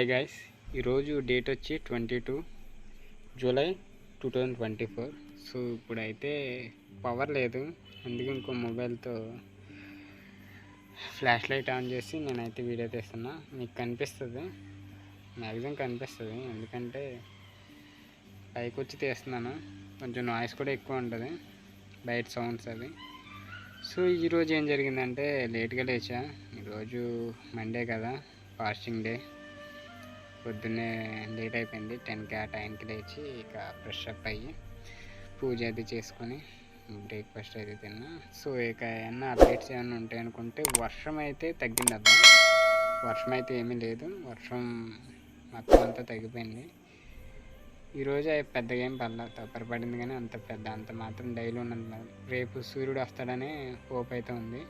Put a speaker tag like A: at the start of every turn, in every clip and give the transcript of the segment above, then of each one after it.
A: Hi guys ఈరోజు date వచ్చి twenty two July two thousand twenty four so ఇప్పుడైతే power లేదు. అందుకే ఇంకో మొబైల్తో ఫ్లాష్ లైట్ ఆన్ చేసి నేనైతే వీడియో తీస్తున్నా. మీకు కనిపిస్తుంది? మ్యాక్సిమం కనిపిస్తుంది. ఎందుకంటే పైకి వచ్చి తీస్తున్నాను. కొంచెం నాయిస్ కూడా ఎక్కువ ఉంటుంది. బయట సౌండ్స్ అవి. సో ఈరోజు ఏం జరిగిందంటే లేట్గా లేచా. ఈరోజు మండే కదా ఫాస్టింగ్ డే పొద్దున్నే లేట్ అయిపోయింది. టెన్కి ఆ టైంకి లేచి ఇక ఫ్రెష్ అప్ అయ్యి పూజ అది చేసుకొని బ్రేక్ఫాస్ట్ అయితే తిన్నా. సో ఇక ఏమన్నా అప్డేట్స్ ఏమైనా ఉంటాయి అనుకుంటే వర్షం అయితే తగ్గింది అబ్బా. వర్షం అయితే ఏమీ లేదు. వర్షం మొత్తం అంతా తగ్గిపోయింది. ఈరోజు పెద్దగా ఏం పడలా. తప్పరి పడింది కానీ అంత పెద్ద అంత మాత్రం డైలీ ఉన్నది రేపు సూర్యుడు వస్తాడనే హోప్ అయితే ఉంది.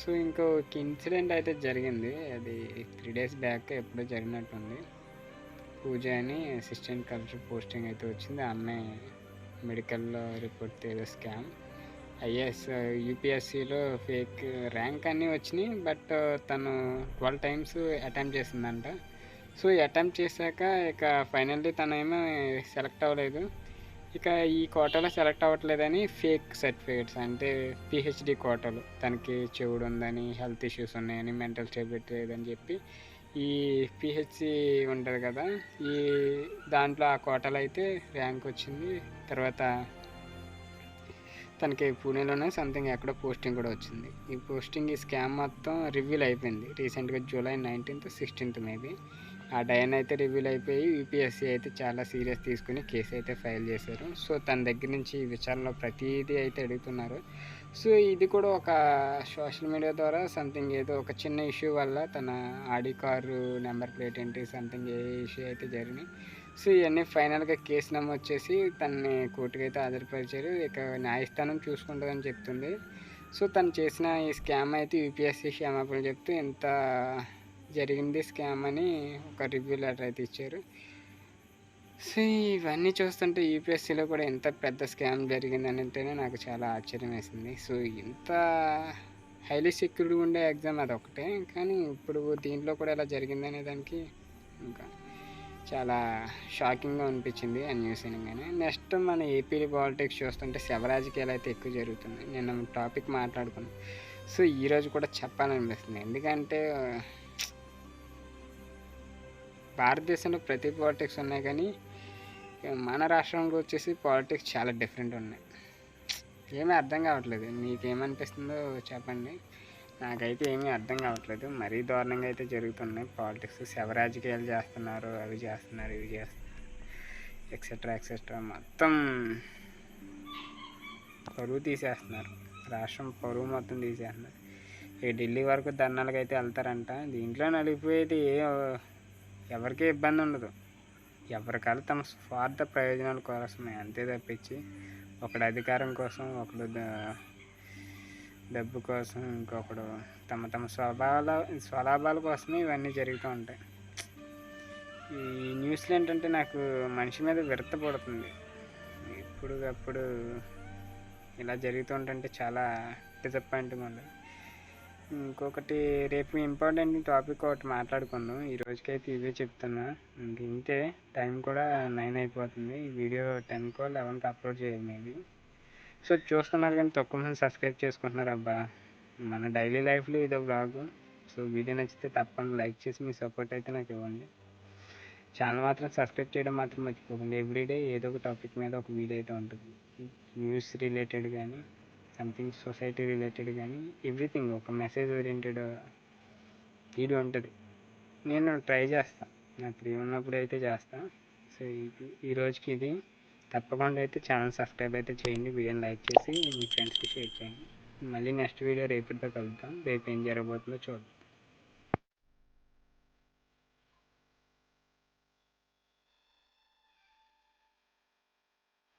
A: సో ఇంకో ఇన్సిడెంట్ అయితే జరిగింది. అది త్రీ డేస్ బ్యాక్ ఎప్పుడో జరిగినట్టుంది. పూజ అని అసిస్టెంట్ కల్చర్ పోస్టింగ్ అయితే వచ్చింది. ఆమె అమ్మాయి మెడికల్లో రిపోర్ట్ ఏదో స్కామ్ ఐఎస్ యూపీఎస్సిలో ఫేక్ ర్యాంక్ అన్నీ వచ్చినాయి. బట్ uh, తను ట్వెల్వ్ టైమ్స్ అటెంప్ట్ చేసిందంట. సో అటెంప్ట్ చేశాక ఇక ఫైనల్లీ తను ఏమో సెలెక్ట్ అవ్వలేదు. ఇక ఈ కోటాలో సెలెక్ట్ అవ్వట్లేదని ఫేక్ సర్టిఫికేట్స్ అంటే పిహెచ్డి కోటాలు. తనకి చెవుడు ఉందని హెల్త్ ఇష్యూస్ ఉన్నాయని మెంటల్ స్టేబిలిటీ లేదని చెప్పి ఈ పిహెచ్సి ఉంటుంది కదా ఈ దాంట్లో ఆ కోటాలో అయితే ర్యాంక్ వచ్చింది. తర్వాత తనకి పూణేలోనే సంథింగ్ ఎక్కడో పోస్టింగ్ కూడా వచ్చింది. ఈ పోస్టింగ్ ఈ స్కామ్ మొత్తం రివ్యూల్ అయిపోయింది. రీసెంట్గా జూలై నైన్టీన్త్ సిక్స్టీన్త్ మేబీ. ఆ డైన్ అయితే రివీల్ అయిపోయి యూపీఎస్సీ అయితే చాలా సీరియస్ తీసుకుని కేసు అయితే ఫైల్ చేశారు. సో తన దగ్గర నుంచి విచారణలో ప్రతిదీ అయితే అడుగుతున్నారు. సో ఇది కూడా ఒక సోషల్ మీడియా ద్వారా సంథింగ్ ఏదో ఒక చిన్న ఇష్యూ వల్ల తన ఆడి కారు నెంబర్ ప్లేట్ ఏంటి సంథింగ్ ఏ ఇష్యూ అయితే జరిగినాయి. సో ఇవన్నీ ఫైనల్గా కేసు నమోదు చేసి తనని కోర్టుకి అయితే హాజరుపరిచారు. ఇక న్యాయస్థానం చూసుకుంటుందని చెప్తుంది. సో తను చేసిన ఈ స్కామ్ అయితే యూపీఎస్సీ క్షమాపణలు చెప్తూ ఎంత జరిగింది స్కామ్ అని ఒక రివ్యూ లెటర్ అయితే ఇచ్చారు. సో ఇవన్నీ చూస్తుంటే యూపీఎస్సీలో కూడా ఎంత పెద్ద స్కామ్ జరిగిందని అంటేనే నాకు చాలా ఆశ్చర్యం వేసింది సో ఇంత హైలీ సెక్యూర్డ్ ఉండే ఎగ్జామ్ అది ఒకటే కానీ ఇప్పుడు దీంట్లో కూడా ఎలా జరిగిందనే దానికి ఇంకా చాలా షాకింగ్గా అనిపించింది ఆ న్యూస్ వినగానే. నెక్స్ట్ మన ఏపీ పాలిటిక్స్ చూస్తుంటే శవ రాజకీయాలు అయితే ఎక్కువ జరుగుతుంది నేను టాపిక్ మాట్లాడుకున్నాను సో ఈరోజు కూడా చెప్పాలనిపిస్తుంది. ఎందుకంటే భారతదేశంలో ప్రతి పాలిటిక్స్ ఉన్నాయి కానీ మన రాష్ట్రంలో వచ్చేసి పాలిటిక్స్ చాలా డిఫరెంట్ ఉన్నాయి. ఏమీ అర్థం కావట్లేదు. మీకు ఏమనిపిస్తుందో చెప్పండి. నాకైతే ఏమీ అర్థం కావట్లేదు. మరీ దారుణంగా అయితే జరుగుతున్నాయి. పాలిటిక్స్ శవ రాజకీయాలు చేస్తున్నారు అవి చేస్తున్నారు ఇవి చేస్తున్నారు ఎక్సెట్రా ఎక్సెట్రా మొత్తం పరువు తీసేస్తున్నారు. రాష్ట్రం పరువు మొత్తం తీసేస్తున్నారు. ఇక ఢిల్లీ వరకు ధర్నాలకు అయితే వెళ్తారంట. దీంట్లో నలిగిపోయేది ఏ ఎవరికీ ఇబ్బంది ఉండదు. ఎవరికాలు తమ స్వార్థ ప్రయోజనాల కోసమే అంతే తప్పించి ఒకడు అధికారం కోసం ఒకడు డబ్బు కోసం ఇంకొకడు తమ తమ స్వభావాల స్వలాభాల కోసమే ఇవన్నీ జరుగుతూ ఉంటాయి. ఈ న్యూస్లు ఏంటంటే నాకు మనిషి మీద విరత పడుతుంది. ఇప్పుడు అప్పుడు ఇలా జరుగుతుంటే చాలా డిసప్పాయింటింగ్ ఉంది. ఇంకొకటి రేపు ఇంపార్టెంట్ టాపిక్ ఒకటి మాట్లాడుకుందాం. ఈ రోజుకైతే ఇవే చెప్తున్నా. ఇంతే. టైం కూడా నైన్ అయిపోతుంది. ఈ వీడియో టెన్కో లెవెన్కి అప్లోడ్ చేయాలి మేబీ. సో చూస్తున్నారు కానీ తక్కువ మంది సబ్స్క్రైబ్ చేసుకుంటున్నారు. అబ్బా మన డైలీ లైఫ్లో ఇదో బ్లాగ్. సో వీడియో నచ్చితే తప్పకుండా లైక్ చేసి మీ సపోర్ట్ అయితే నాకు ఇవ్వండి. ఛానల్ మాత్రం సబ్స్క్రైబ్ చేయడం మాత్రం మర్చిపోకండి. ఎవ్రీడే ఏదో ఒక టాపిక్ మీద ఒక వీడియో అయితే ఉంటుంది. న్యూస్ రిలేటెడ్ కానీ సంథింగ్ సొసైటీ రిలేటెడ్ కానీ ఎవ్రీథింగ్ ఒక మెసేజ్ ఓరియంటెడ్ వీడియో ఉంటుంది. నేను ట్రై చేస్తాను నాకు ఫ్రీ ఉన్నప్పుడు అయితే చేస్తాను సో ఈ రోజుకి ఇది. తప్పకుండా అయితే ఛానల్ సబ్స్క్రైబ్ అయితే చేయండి. వీడియోని లైక్ చేసి మీ ఫ్రెండ్స్కి షేర్ చేయండి. మళ్ళీ నెక్స్ట్ వీడియో రేపటితో కలుద్దాం. రేపు ఏం జరగబోతుందో చూద్దాం.